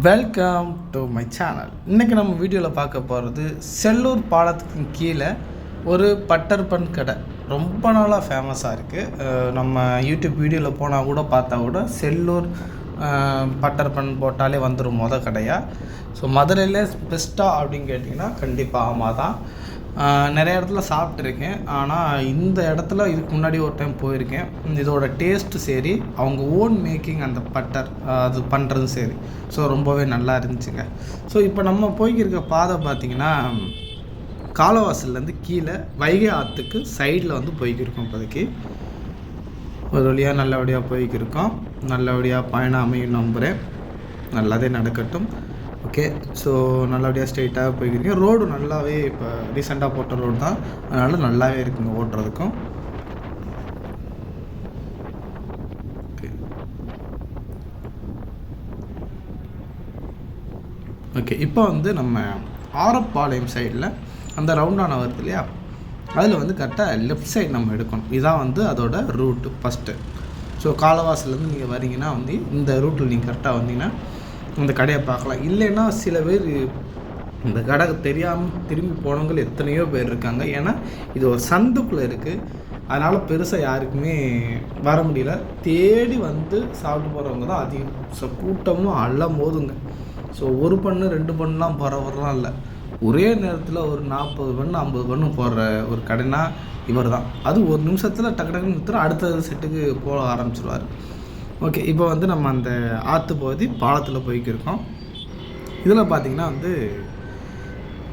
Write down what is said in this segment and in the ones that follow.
Welcome to my channel இன்றைக்கி நம்ம வீடியோவில் பார்க்க போகிறது செல்லூர் பாலத்துக்கு கீழே ஒரு பட்டர் பன் கடை. ரொம்ப நாளாக ஃபேமஸாக இருக்குது நம்ம யூடியூப் வீடியோவில் போனால் கூட பார்த்தா கூட செல்லூர் பட்டர் பன் போட்டாலே வந்துடும் மொதல் கடையாக ஸோ மதுரையில் பெஸ்ட்டாக அப்படின்னு கேட்டிங்கன்னா கண்டிப்பாக ஆமாம் தான் நிறைய இடத்துல சாப்பிட்ருக்கேன் ஆனால் இந்த இடத்துல இதுக்கு முன்னாடி ஒரு டைம் போயிருக்கேன். இதோட டேஸ்ட்டு சரி அவங்க ஓன் மேக்கிங் அந்த பட்டர் அது பண்ணுறதும் சரி. ஸோ ரொம்பவே நல்லா இருந்துச்சுங்க. ஸோ இப்போ நம்ம போய்க்கிருக்க பாதை பார்த்திங்கன்னா காலவாசல்லேருந்து கீழே வைகை ஆற்றுக்கு சைடில் வந்து போய்க்கிருக்கோம் இப்போதைக்கு. ஒரு வழியாக நல்லபடியாக போய்க்கிருக்கோம். நல்லபடியாக பயணம் அமையும் நம்புகிறேன் நல்லதே நடக்கட்டும். ஓகே. ஸோ நல்லபடியாக ஸ்ட்ரெயிட்டாக போய்க்கிறீங்க ரோடு நல்லாவே இப்போ ரீசெண்டாக போட்ட ரோடு தான். அதனால் நல்லாவே இருக்குங்க ஓட்டுறதுக்கும் ஓகே இப்போ வந்து நம்ம ஆரப்பாளையம் சைடில் அந்த ரவுண்டான வருது இல்லையா? அதில் வந்து கரெக்டாக லெஃப்ட் சைடு நம்ம எடுக்கணும். இதான் வந்து அதோட ரூட்டு ஃபஸ்ட்டு ஸோ காலவாசிலேருந்து நீங்கள் வரீங்கன்னா வந்து இந்த ரூட்டில் நீங்கள் கரெக்டாக வந்தீங்கன்னா அந்த கடையை பார்க்கலாம். இல்லைன்னா சில பேர் இந்த கடை தெரியாமல் திரும்பி போனவங்க எத்தனையோ பேர் இருக்காங்க. ஏன்னா இது ஒரு சந்துக்குள்ளே இருக்குது அதனால் பெருசாக யாருக்குமே வர முடியல. தேடி வந்து சாப்பிட்டு போகிறவங்க தான் அதிகம். ஸோ கூட்டமும் அள்ள போதுங்க ஸோ ஒரு பண்ணு ரெண்டு பண்ணுலாம் போகிறவரெலாம் இல்லை. ஒரே நேரத்தில் ஒரு நாற்பது பண்ணு ஐம்பது பண்ணு போடுற ஒரு கடைனா இவர் தான் அது ஒரு நிமிஷத்தில் டக்கு டக்குன்னு நிறுத்துறோம் அடுத்த செட்டுக்கு போக ஆரம்பிச்சிருவார். ஓகே இப்போ வந்து நம்ம அந்த ஆற்று பகுதி பாலத்தில் போய்க்கிருக்கோம். இதில் பார்த்தீங்கன்னா வந்து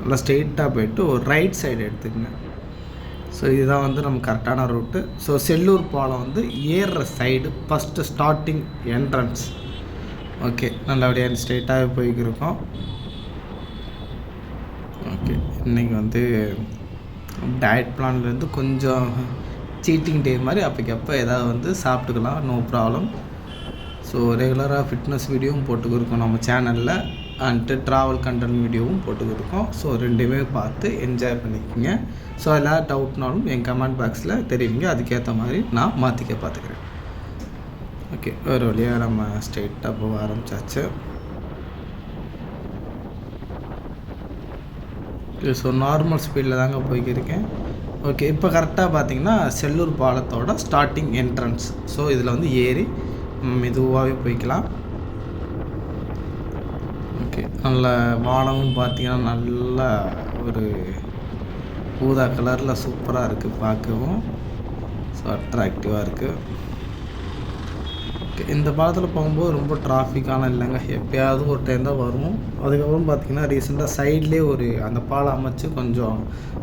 நல்லா ஸ்ட்ரெயிட்டாக போயிட்டு ஒரு ரைட் சைடு எடுத்துக்கங்க. ஸோ இதுதான் வந்து நம்ம கரெக்டான ரூட்டு ஸோ செல்லூர் பாலம் வந்து ஏறுற side first starting entrance okay நல்லபடியாக ஸ்ட்ரெயிட்டாகவே போய்க்கிருக்கோம். ஓகே இன்றைக்கி வந்து டயட் பிளான்லேருந்து கொஞ்சம் சீட்டிங் டே மாதிரி அப்போக்கப்போ ஏதாவது வந்து சாப்பிட்டுக்கலாம் நோ ப்ராப்ளம் ஸோ ரெகுலராக ஃபிட்னஸ் வீடியோவும் போட்டுக்கிருக்கோம் நம்ம சேனலில் அண்ட்டு ட்ராவல் கண்டென்ட் வீடியோவும் போட்டுக்கிருக்கோம். ஸோ ரெண்டுமே பார்த்து என்ஜாய் பண்ணிக்கோங்க. ஸோ எல்லா டவுட்னாலும் என் கமெண்ட் பாக்ஸில் தெரியுங்க. அதுக்கேற்ற மாதிரி நான் மாற்றிக்க பார்த்துக்கிறேன். ஓகே ஒரு வழியாக நம்ம ஸ்ட்ரெயிட்டாக போக ஆரம்பிச்சாச்சு. ஸோ நார்மல் ஸ்பீடில் தாங்க போய்க்கிருக்கேன். ஓகே இப்போ கரெக்டாக பார்த்தீங்கன்னா செல்லூர் பாலத்தோட ஸ்டார்டிங் என்ட்ரன்ஸ் ஸோ இதில் வந்து ஏறி மெதுவாகவே போய்க்கலாம். ஓகே நல்ல வானமும் பார்த்திங்கன்னா நல்ல ஒரு ஊதா கலரில் சூப்பராக இருக்குது பார்க்கவும். ஸோ அட்ராக்டிவாக இருக்குது ஓகே இந்த பாலத்தில் போகும்போது ரொம்ப டிராஃபிக்கான இல்லைங்க. எப்பயாவது ஒரு டைம் தான் வரும் அதுக்கப்புறம் பார்த்திங்கன்னா ரீசெண்டாக சைட்லேயே ஒரு அந்த பாலம் அமைச்சு கொஞ்சம்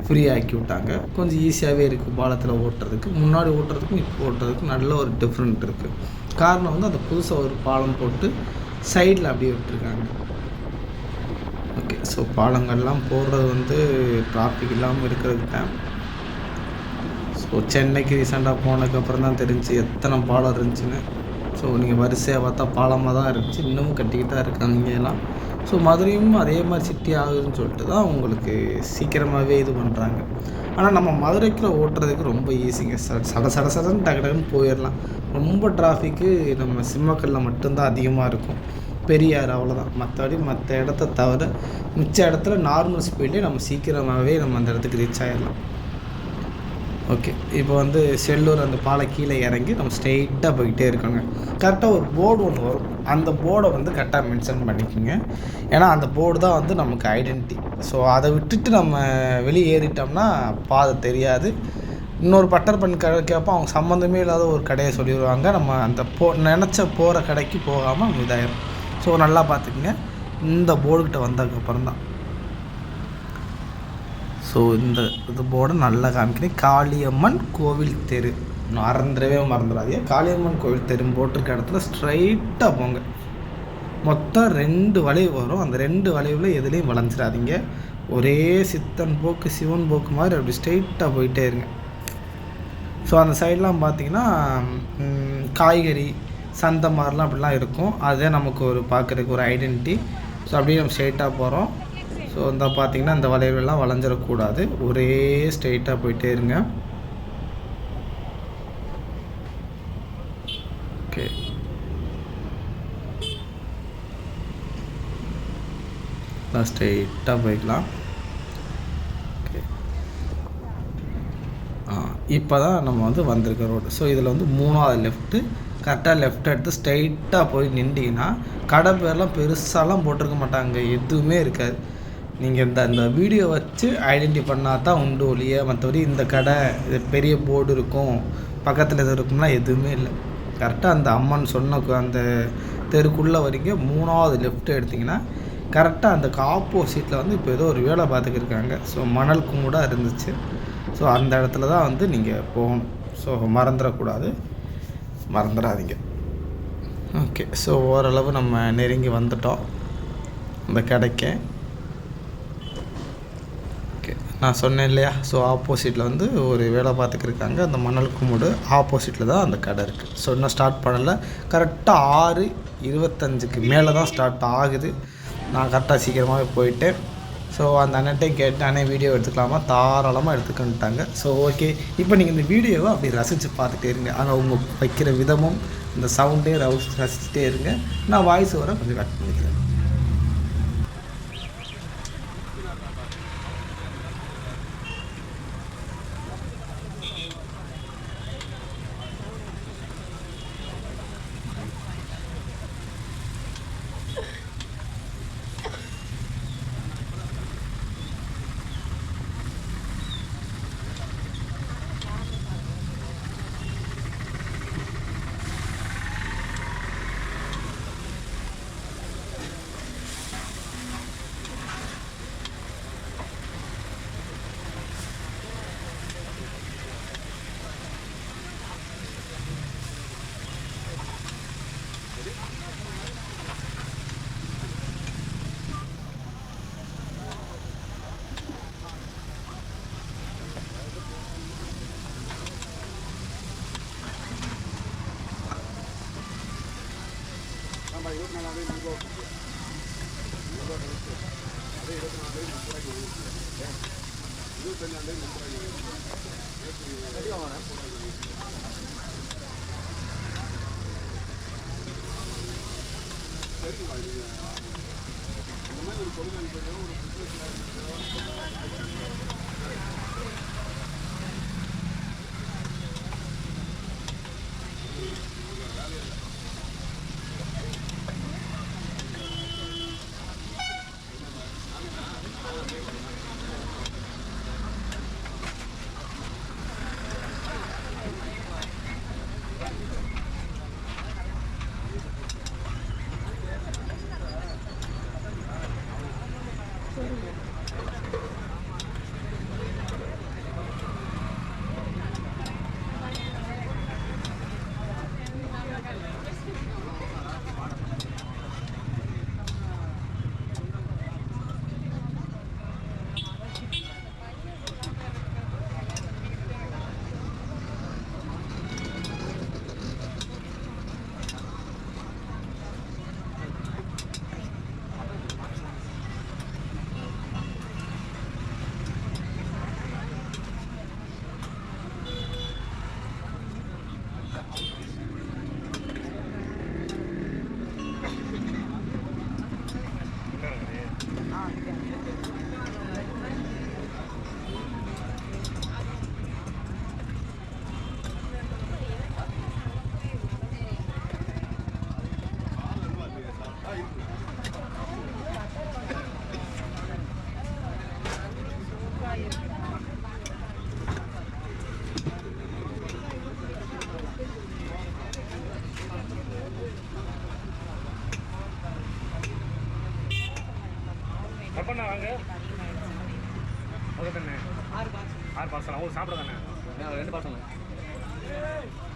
ஃப்ரீ ஆக்கி விட்டாங்க. கொஞ்சம் ஈஸியாகவே இருக்குது பாலத்தில் ஓட்டுறதுக்கு. முன்னாடி ஓட்டுறதுக்கும் இப்போ ஓட்டுறதுக்கும் நல்ல ஒரு டிஃப்ரெண்ட் இருக்குது காரணம் வந்து அந்த புதுசாக ஒரு பாலம் போட்டு சைடில் அப்படியே விட்டுருக்காங்க. ஓகே ஸோ பாலங்கள்லாம் போடுறது வந்து டிராஃபிக் இல்லாமல் இருக்கிறதுக்கு தான் ஸோ சென்னைக்கு ரீசெண்டாக போனதுக்கப்புறம் தான் தெரிஞ்சு எத்தனை பாலம் இருந்துச்சுன்னு. ஸோ நீங்கள் வரிசையாக பார்த்தா பாலமாக தான் இருந்துச்சு. இன்னமும் கட்டிக்கிட்டு தான் இருக்காங்க எல்லாம் ஸோ மதுரையும் அதே மாதிரி சிட்டி ஆகுதுன்னு சொல்லிட்டு தான் உங்களுக்கு சீக்கிரமாகவே இது பண்ணுறாங்க ஆனால் நம்ம மதுரைக்குள்ள ஓட்டுறதுக்கு ரொம்ப ஈஸிங்க ச சட சட சடன்னு டக்கு டக்குன்னு போயிடலாம் ரொம்ப டிராஃபிக்கு நம்ம சிம்மக்கல்ல மட்டும்தான் அதிகமாக இருக்கும். பெரியார் அவ்வளோதான் மற்றபடி மற்ற இடத்த தவிர மிச்ச இடத்துல நார்மல் ஸ்பீட்லேயே நம்ம சீக்கிரமாகவே நம்ம அந்த இடத்துக்கு ரீச் ஆகிடலாம் ஓகே இப்போ வந்து செல்லூர் அந்த பாலை கீழே இறங்கி நம்ம ஸ்ட்ரெயிட்டாக போய்கிட்டே இருக்கோங்க. கரெக்டாக ஒரு போர்டு ஒன்று வரும். அந்த போர்டை வந்து கரெக்டாக மென்ஷன் பண்ணிக்கோங்க. ஏன்னா அந்த போர்டு தான் வந்து நமக்கு ஐடென்டிட்டி ஸோ அதை விட்டுட்டு நம்ம வெளியே ஏறிட்டோம்னா பாதை தெரியாது. இன்னொரு பட்டர் பண் கடை கேட்போம் அவங்க சம்மந்தமே இல்லாத ஒரு கடையை சொல்லிடுவாங்க. நம்ம அந்த போ நினச்ச போகிற கடைக்கு போகாமல் இதாகிடும் ஸோ நல்லா பார்த்துக்குங்க. இந்த போர்டுக்கிட்ட வந்ததுக்கப்புறம் தான் ஸோ இந்த இது போர்டை நல்லா காமிக்கிறேன். காளியம்மன் கோவில் தெரு. மறந்துடவே மறந்துடாதீங்க. காளியம்மன் கோவில் தெரு போட்டிருக்க இடத்துல ஸ்ட்ரைட்டாக போங்க. மொத்தம் ரெண்டு வளைவு வரும். அந்த ரெண்டு வளைவில் எதுலேயும் வளைஞ்சிடாதீங்க. ஒரே சித்தன் போக்கு சிவன் போக்கு மாதிரி அப்படி ஸ்ட்ரைட்டாக போயிட்டே இருங்க. ஸோ அந்த சைட்லாம் பார்த்தீங்கன்னா காய்கறி சந்தை மாதிரிலாம் அப்படிலாம் இருக்கும். அதே நமக்கு ஒரு பார்க்குறதுக்கு ஒரு ஐடென்டிட்டி ஸோ அப்படியே நம்ம ஸ்ட்ரெயிட்டாக போகிறோம் ஸோ இந்த பார்த்தீங்கன்னா இந்த வளைவுலாம் வளைஞ்சிடக்கூடாது ஒரே ஸ்ட்ரெயிட்டாக போயிட்டே இருங்க. ஓகே ஸ்ட்ரெயிட்டாக போய்க்கலாம். இப்போ தான் நம்ம வந்து வந்திருக்க ரோடு ஸோ இதில் வந்து மூணாவது லெஃப்ட்டு கரெக்டாக லெஃப்ட் எடுத்து ஸ்ட்ரைட்டாக போய் நின்றிங்கன்னா கடை பேர்லாம் பெருசாலாம் போட்டிருக்க மாட்டாங்க. எதுவுமே இருக்காது. நீங்கள் இந்த இந்த வீடியோ வச்சு ஐடென்டி பண்ணால் தான் உண்டு ஒழிய மற்றபடி இந்த கடை இது பெரிய போர்டு இருக்கும் பக்கத்தில் எது இருக்கும்னா எதுவுமே இல்லை. கரெக்டாக அந்த அம்மன் சொன்ன அந்த தெருக்குள்ளே வரைக்கும் மூணாவது லெஃப்ட் எடுத்திங்கன்னா கரெக்டாக அந்த ஆப்போசிட்டில் வந்து இப்போ ஏதோ ஒரு வேலை பார்த்துக்கிருக்காங்க. ஸோ மணல் கூட இருந்துச்சு. ஸோ அந்த இடத்துல தான் வந்து நீங்கள் போகணும். ஸோ மறந்துடக்கூடாது. மறந்துடாதீங்க. ஓகே ஸோ ஓரளவு நம்ம நெருங்கி வந்துட்டோம். இந்த கடைக்கு. நான் சொன்னேன் இல்லையா? ஸோ ஆப்போசிட்டில் வந்து ஒரு வேலை பார்த்துக்கிருக்காங்க. அந்த மணல் குமுடு ஆப்போசிட்டில் தான் அந்த கடை இருக்குது ஸோ இன்னும் ஸ்டார்ட் பண்ணலை. கரெக்டாக ஆறு இருபத்தஞ்சுக்கு மேலே தான் ஸ்டார்ட் ஆகுது. நான் கரெக்டாக சீக்கிரமாகவே போயிட்டேன். ஸோ அந்த அண்ணட்டையும் கேட்டு அண்ணே வீடியோ எடுத்துக்கலாமா? தாராளமாக எடுத்துக்கிட்டாங்க ஸோ ஓகே இப்போ நீங்கள் இந்த வீடியோவை அப்படி ரசித்து பார்த்துட்டே இருங்க. ஆனால் அவங்க வைக்கிற விதமும் இந்த சவுண்டே ரவுஸ் ரசிச்சுட்டே இருங்க. நான் வாய்ஸ் வர கொஞ்சம் கட் பண்ணிக்கிறேன். Gracias. அந்த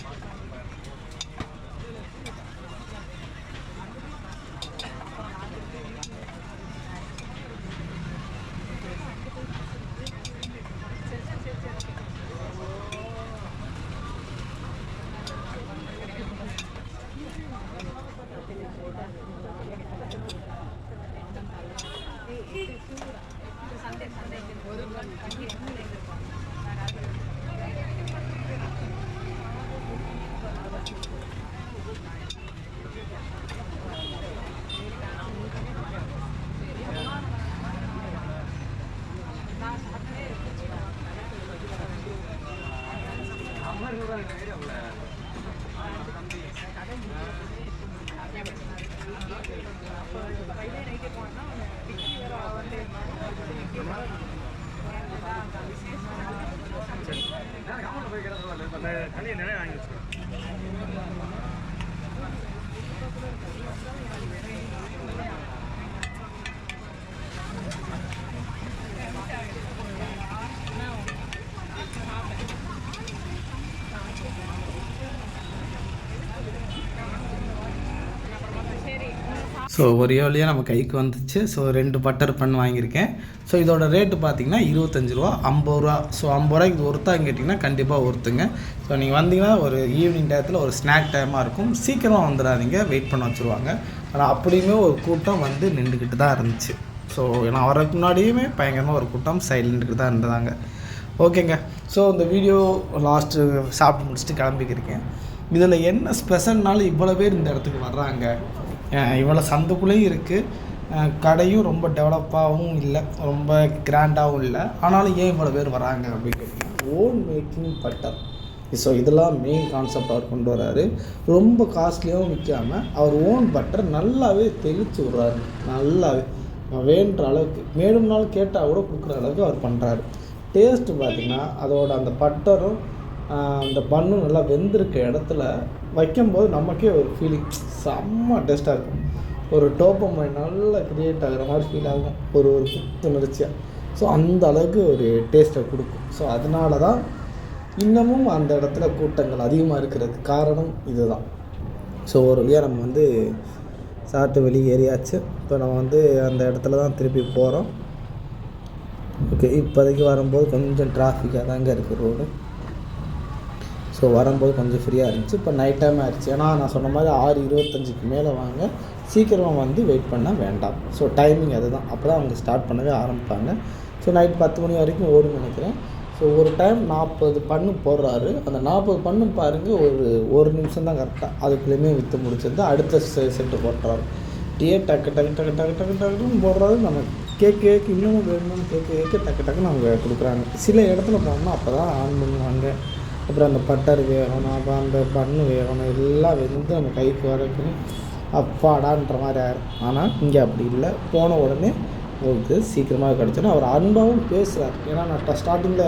தண்ணியை நிறைய வாங்கி ஸோ ஒரே வழியாக நம்ம கைக்கு வந்துச்சு. ஸோ ரெண்டு பட்டர் பன் வாங்கியிருக்கேன். ஸோ இதோட ரேட்டு பார்த்தீங்கன்னா இருபத்தஞ்சி ரூபா ஐம்பது ரூபா. ஸோ ஐம்பது ரூபாய்க்கு இது ஒருத்தான்னு கேட்டிங்கன்னா கண்டிப்பாக ஒருத்துங்க. ஸோ நீங்கள் வந்தீங்கன்னா ஒரு ஈவினிங் டயத்தில் ஒரு ஸ்நாக் டைமாக இருக்கும். சீக்கிரமாக வந்துடாதீங்க. வெயிட் பண்ண வச்சுருவாங்க. ஆனால் அப்படியுமே ஒரு கூட்டம் வந்து நின்றுக்கிட்டு தான் இருந்துச்சு. ஸோ நான் வரதுக்கு முன்னாடியுமே பயங்கரமாக ஒரு கூட்டம் சைடில் நின்றுக்கிட்டு தான் இருந்தாங்க ஓகேங்க. ஸோ இந்த வீடியோ லாஸ்ட்டு சாப்பிட்டு முடிச்சுட்டு கிளம்பிக்கிருக்கேன் இதில் என்ன ஸ்பெஷல்னாலும் இவ்வளோ பேர் இந்த இடத்துக்கு வர்றாங்க. இவ்வளோ சந்துக்குள்ளேயும் இருக்குது கடையும் ரொம்ப டெவலப்பாகவும் இல்லை ரொம்ப கிராண்டாகவும் இல்லை. ஆனாலும் ஏன் இவ்வளோ பேர் வராங்க அப்படின்னு கேட்டிங்கன்னா ஓன் மேக்கிங் பட்டர் ஸோ இதெல்லாம் மெயின் கான்செப்ட் அவர் கொண்டு வராரு. ரொம்ப காஸ்ட்லியாகவும் விற்காம அவர் ஓன் பட்டர் நல்லாவே தெளித்து விட்றாரு. நல்லாவே. வேண்ட அளவுக்கு. மேலும் நாள் கேட்டால் கூட கொடுக்குற அளவுக்கு அவர் பண்ணுறாரு டேஸ்ட்டு பார்த்திங்கன்னா அதோட அந்த பட்டரும் அந்த பண்ணும் நல்லா வெந்திருக்க இடத்துல வைக்கும்போது நமக்கே ஒரு ஃபீலிங் செம்ம டேஸ்ட்டாக இருக்கும். ஒரு டோப்பம் நல்லா க்ரியேட் ஆகிற மாதிரி ஃபீல் ஆகும். ஒரு ஒரு புத்துணர்ச்சியாக ஸோ அந்த அளவுக்கு ஒரு டேஸ்ட்டை கொடுக்கும். ஸோ அதனால தான் இன்னமும் அந்த இடத்துல கூட்டங்கள் அதிகமாக இருக்கிறதுக்கு காரணம் இதுதான். ஸோ ஒரு வழியாக நம்ம வந்து சாத்து வெளி ஏறியாச்சு. இப்போ நம்ம வந்து அந்த இடத்துல தான் திருப்பி போகிறோம் ஓகே இப்போதைக்கு வரும்போது கொஞ்சம் டிராஃபிக்காக தாங்க இருக்குது ரோடு ஸோ வரும்போது கொஞ்சம் ஃப்ரீயாக இருந்துச்சு. இப்போ நைட் டைம் ஆயிடுச்சு ஏன்னா நான் சொன்ன மாதிரி ஆறு இருபத்தஞ்சுக்கு மேலே வாங்க. சீக்கிரமாக வந்து வெயிட் பண்ண வேண்டாம். ஸோ டைமிங் அதுதான். அப்போ தான் அவங்க ஸ்டார்ட் பண்ணவே ஆரம்பிப்பாங்க. ஸோ நைட் பத்து மணி வரைக்கும் ஓடும் நினைக்கிறேன். ஸோ ஒரு டைம் நாற்பது பண்ணு போடுறாரு. அந்த நாற்பது பண்ணு பாருங்கள் ஒரு ஒரு நிமிஷம் தான் கரெக்டாக அதுக்குள்ளேயுமே விற்று முடிச்சிருந்து அடுத்த செ- செட்டு போட்டுறாரு. டீயே டக்கு டக்கு டக்கு டக்கு டக்கு டக்குன்னு போடுறாரு. நம்ம கேக் கேக் இன்னமும் வேணும்னு கேட்க கேட்க டக்கு டக்குன்னு அவங்க கொடுக்குறாங்க. சில இடத்துல போனோம்னா அப்போ தான் ஆன் பண்ணுவாங்க. அப்புறம் அந்த பட்டர் வேகணும் அப்புறம் அந்த பண்ணு வேகணும் எல்லாம் வெந்து நம்ம கைக்கு வரைக்கும் அப்பாடான்ற மாதிரி ஆயிரும். ஆனால் இங்கே அப்படி இல்லை. போன உடனே உங்களுக்கு சீக்கிரமாக கிடச்சிடும். அவர் அன்பாகவும் பேசுகிறார் ஏன்னா நான் ஸ்டார்டிங்கில்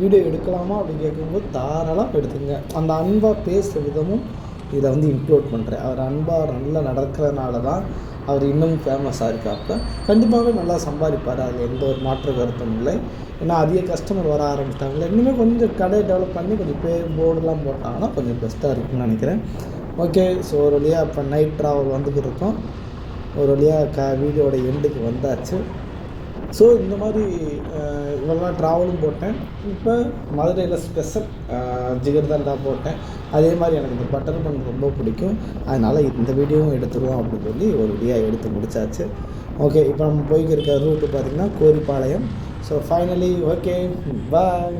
வீடியோ எடுக்கலாமா அப்படின்னு கேட்கும்போது தாராளமாக எடுத்துங்க அந்த அன்பாக பேசுகிற விதமும் இதில் வந்து இன்க்ளூட் பண்ணுறேன் அவர் அன்பாக நல்லா நடக்கிறதுனால தான் அவர் இன்னும் ஃபேமஸாக இருக்காப்ப கண்டிப்பாகவே நல்லா சம்பாதிப்பார். அதில் எந்த ஒரு மாற்று கருத்தும் இல்லை. ஏன்னா அதிக கஸ்டமர் வர ஆரம்பிச்சிட்டாங்களே இன்னுமே கொஞ்சம் கடை டெவலப் பண்ணி கொஞ்சம் பேர் போர்டெலாம் போட்டாங்கன்னா கொஞ்சம் பெஸ்ட்டாக இருக்கும்னு நினைக்கிறேன். ஓகே ஸோ ஒரு வழியாக இப்போ நைட் ட்ராவல் வந்துக்கிட்டு இருக்கோம். ஒரு வழியாக க வீடியோட எண்டுக்கு வந்தாச்சு. ஸோ இந்த மாதிரி இவ்வளோ ட்ராவலும் போட்டேன். இப்போ மதுரையில் ஸ்பெஷல் ஜிகர்தண்டா போட்டேன். அதே மாதிரி எனக்கு இந்த பட்டர் பன் ரொம்ப பிடிக்கும். அதனால் இந்த வீடியோவும் எடுத்துருவோம் அப்படின்னு சொல்லி ஒரு வீடியோ எடுத்து முடித்தாச்சு ஓகே இப்போ நம்ம போய்க்கு இருக்கிற ரூட்டு பார்த்திங்கன்னா Goripalayam. So finally okay bye